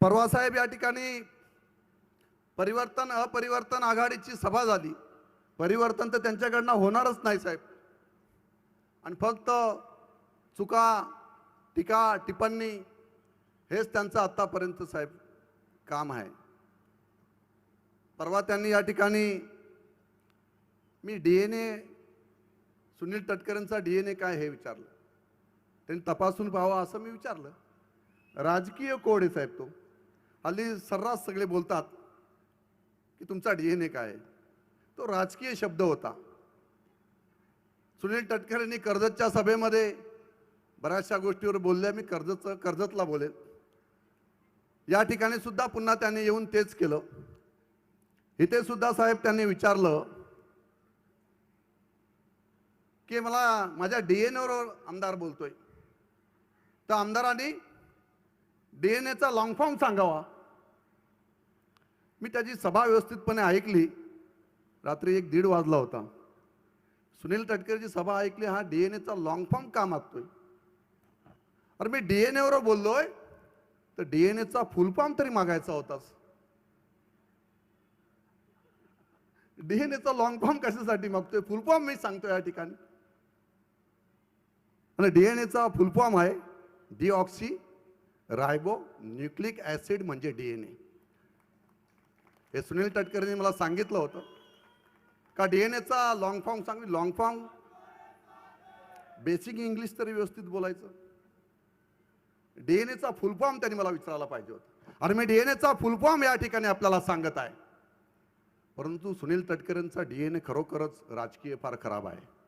परवा साहेब या ठिकाणी परिवर्तन अपरिवर्तन आघाडीची सभा झाली. परिवर्तन तर त्यांच्याकडनं होणारच नाही साहेब. आणि फक्त चुका टीका टिप्पणी हेच त्यांचं आत्तापर्यंत साहेब काम आहे. परवा त्यांनी या ठिकाणी मी डी एन ए सुनील तटकरेंचा डी एन ए काय हे विचारलं. त्यांनी तपासून पाहावा असं मी विचारलं. राजकीय कोड आहे साहेब तो. हल्ली सर्रास सगळे बोलतात की तुमचा डी एन ए काय? तो राजकीय शब्द होता. सुनील तटकरेंनी कर्जतच्या सभेमध्ये बऱ्याचशा गोष्टीवर बोलल्या मी कर्जतचं कर्जतला बोलेल या ठिकाणी सुद्धा पुन्हा त्यांनी येऊन तेच केलं. इथे सुद्धा साहेब त्यांनी विचारलं की मला माझ्या डी एन एवर आमदार बोलतोय. तर आमदारांनी डी एन एचा लॉंग फॉर्म सांगावा. मी त्याची सभा व्यवस्थितपणे ऐकली. रात्री एक दीड वाजला होता. सुनील तटकरेची सभा ऐकली हा डी एन एचा लॉंग फॉर्म का मागतोय? अरे मी डी एन एवर बोललोय तर डी एन एचा फुल फॉर्म तरी मागायचा होताच डी एन एचा लॉंग फॉर्म कशासाठी मागतोय? फुल फॉर्म मी सांगतो या ठिकाणी. आणि डी एन एचा फुल फॉर्म आहे डिऑक्सी रायबो न्यूक्लिक ॲसिड म्हणजे डी एन ए. हे सुनील तटकरेंनी मला सांगितलं होतं. का डी एन एचा लॉंग फॉर्म सांग लॉंग फॉर्म बेसिक इंग्लिश तरी व्यवस्थित बोलायचं. डी एन एचा फुल फॉर्म त्यांनी मला विचारायला पाहिजे होता. आणि मी डी एन एचा फुल फॉर्म या ठिकाणी आपल्याला सांगत आहे. परंतु सुनील तटकरेंचा डी एन ए खरोखरच राजकीय फार खराब आहे.